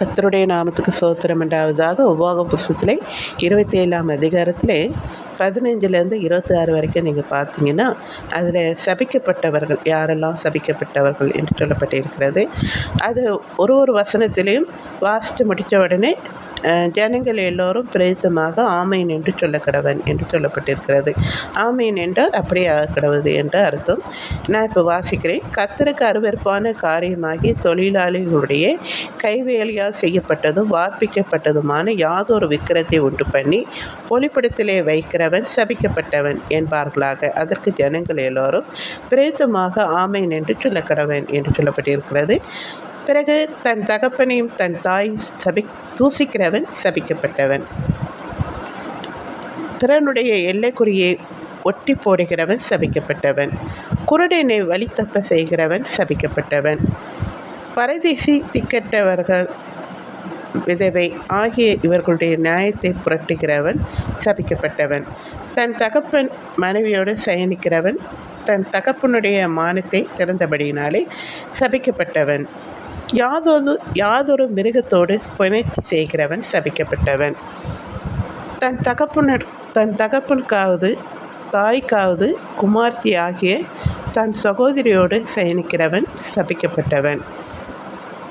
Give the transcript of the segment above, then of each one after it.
கத்தருடைய நாமத்துக்கு சோத்திரம் உண்டாவதாக உபோக புஸ்தகத்திலே இருபத்தி ஏழாம் அதிகாரத்தில் பதினஞ்சுலேருந்து இருபத்தி ஆறு வரைக்கும் நீங்கள் பார்த்தீங்கன்னா அதில் சபிக்கப்பட்டவர்கள் யாரெல்லாம் சபிக்கப்பட்டவர்கள் என்று சொல்லப்பட்டிருக்கிறது. அது ஒரு ஒரு வசனத்திலையும் வாசித்து முடித்த உடனே ஜனங்கள் எல்லோரும் பிரேத்தமாக ஆமீன் என்று சொல்ல கடவன் என்று சொல்லப்பட்டிருக்கிறது. ஆமீன் என்றால் அப்படியே ஆகக்கிடவது என்று அர்த்தம். நான் இப்போ வாசிக்கிறேன். கத்தருக்கு அருவருப்பான காரியமாகி தொழிலாளிகளுடைய கைவேலியால் செய்யப்பட்டதும் வார்ப்பிக்கப்பட்டதுமான யாதொரு விக்கிரத்தை உண்டு பண்ணி ஒளிப்படத்திலே வைக்கிறவன் சபிக்கப்பட்டவன் என்பார்களாக. அதற்கு ஜனங்கள் எல்லோரும் பிரேத்தமாக ஆமேன் என்று சொல்ல கடவன் என்று சொல்லப்பட்டிருக்கிறது. பிறகு தன் தகப்பனையும் தன் தாய் சபி தூசிக்கிறவன் சபிக்கப்பட்டவன். பிறனுடைய எல்லைக்குறியை ஒட்டி போடுகிறவன் சபிக்கப்பட்டவன். குருடனை வழி தப்ப செய்கிறவன் சபிக்கப்பட்டவன். பரதேசி திக்கட்டவர்கள் விதவை ஆகிய இவர்களுடைய நியாயத்தை புரட்டுகிறவன் சபிக்கப்பட்டவன். தன் தகப்பன் மனைவியோடு சயனிக்கிறவன் தன் தகப்பனுடைய மானத்தை திறந்தபடியினாலே சபிக்கப்பட்டவன். யாதொரு யாதொரு மிருகத்தோடு புணர்ச்சி செய்கிறவன் சபிக்கப்பட்டவன். தன் தகப்பனர் தன் தகப்பனுக்காவது தாய்க்காவது குமார்த்தி ஆகிய தன் சகோதரியோடு சயனிக்கிறவன் சபிக்கப்பட்டவன்.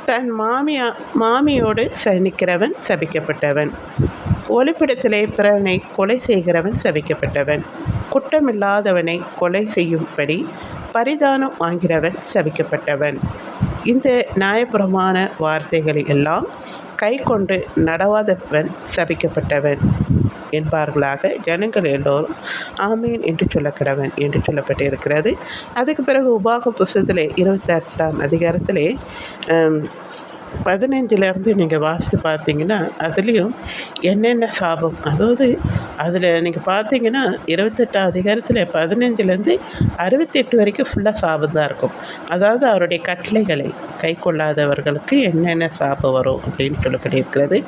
தன் மாமியா மாமியோடு சயனிக்கிறவன் சபிக்கப்பட்டவன். ஒளிப்பிடத்திலே பிறனை கொலை செய்கிறவன் சபிக்கப்பட்டவன். குற்றமில்லாதவனை கொலை செய்யும்படி பரிதானம் வாங்கிறவன் சபிக்கப்பட்டவன். இந்த நியாயபுரமான வார்த்தைகளை எல்லாம் கை கொண்டு நடவாதவன் சபிக்கப்பட்டவன் என்பார்களாக ஜனங்கள் எல்லோரும் ஆமீன் என்று சொல்லக்கடவன் என்று சொல்லப்பட்டிருக்கிறது. அதுக்கு பிறகு உபாக புஸ்தத்தில் இருபத்தெட்டாம் அதிகாரத்திலே பதினஞ்சுலேருந்து நீங்கள் வாசித்து பார்த்தீங்கன்னா அதுலேயும் என்னென்ன சாபம்? அதாவது அதில் நீங்கள் பார்த்தீங்கன்னா இருபத்தெட்டாம் அதிகாரத்தில் பதினஞ்சுலேருந்து அறுபத்தெட்டு வரைக்கும் ஃபுல்லாக சாபம் தான் இருக்கும். அதாவது அவருடைய கட்டளைகளை கை கொள்ளாதவர்களுக்கு என்னென்ன சாபம் வரும் அப்படின்னு சொல்லப்பட்டிருக்கிறது.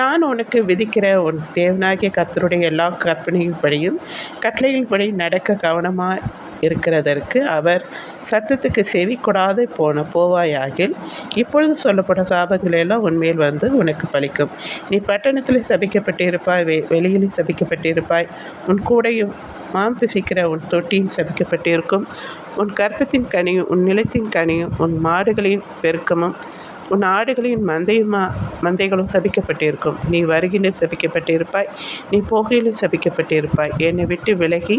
நான் உனக்கு விதிக்கிற உன் தேவனாகிய கத்தருடைய எல்லா கற்பனையின்படியும் கட்டளையின்படி நடக்க கவனமாக இருக்கிறதற்கு அவர் சத்தத்துக்கு செவி கொடாതെ போன போவாயாகில் இப்பொழுது சொல்லப்பட்ட சாபங்களெல்லாம் உண்மையில் உன்மேல் வந்து உனக்கு பலிக்கும். நீ பட்டணத்தில் சபிக்கப்பட்டிருப்பாய் வெ வெளியிலும் சபிக்கப்பட்டிருப்பாய். உன் கூடையும் மாம் பிசிக்கிற உன் தொட்டியும் சபிக்கப்பட்டிருக்கும். உன் கற்பத்தின் கனியும் உன் நிலத்தின் கனியும் உன் மாடுகளின் பெருக்கமும் உன் ஆடுகளின் மந்தையுமா மந்தைகளும் சபிக்கப்பட்டிருக்கும். நீ வருகிலும் சபிக்கப்பட்டிருப்பாய். நீ போகையிலும் சபிக்கப்பட்டிருப்பாய். என்னை விட்டு விலகி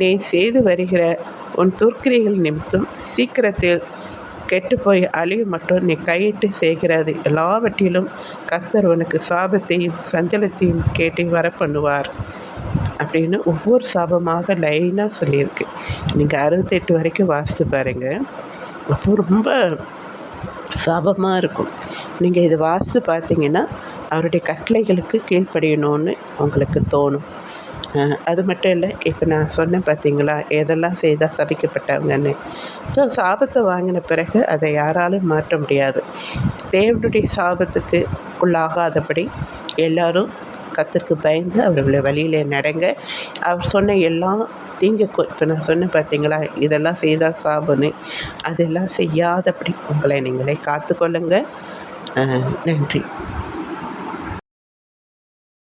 நீ செய்து வருகிற உன் துர்க்கிரைகள் நிமித்தம் சீக்கிரத்தில் கெட்டுப்போய் அழிவு மட்டும் நீ கையிட்டு செய்கிறது. எல்லாவற்றிலும் கர்த்தர் உனக்கு சாபத்தையும் சஞ்சலத்தையும் கேட்டு வர பண்ணுவார் அப்படின்னு ஒவ்வொரு சாபமாக லைனாக சொல்லியிருக்கு. நீங்கள் அறுபத்தெட்டு வரைக்கும் வாசித்து பாருங்கள் அப்போ ரொம்ப சாபமாக இருக்கும். நீங்கள் இதை வாசித்து பார்த்தீங்கன்னா அவருடைய கட்டளைகளுக்கு கீழ்ப்படியணும்னு உங்களுக்கு தோணும். அது மட்டும் இல்லை இப்போ நான் சொன்னேன் பார்த்தீங்களா எதெல்லாம் செய்தால் சபிக்கப்பட்டவங்கன்னு ஸோ சாபத்தை வாங்கின பிறகு அதை யாராலும் மாற்ற முடியாது. தேவனுடைய சாபத்துக்கு உள்ளாகாதபடி எல்லாரும் கத்திற்கு பயந்து அவர்களுடைய வழியிலே நடங்க அவர் சொன்ன எல்லாம் தீங்கு இப்போ நான் சொன்னேன் பார்த்தீங்களா இதெல்லாம் செய்தால் சாபனு அதெல்லாம் செய்யாதபடி உங்களை நீங்களே காத்துக்கொள்ளுங்க. நன்றி.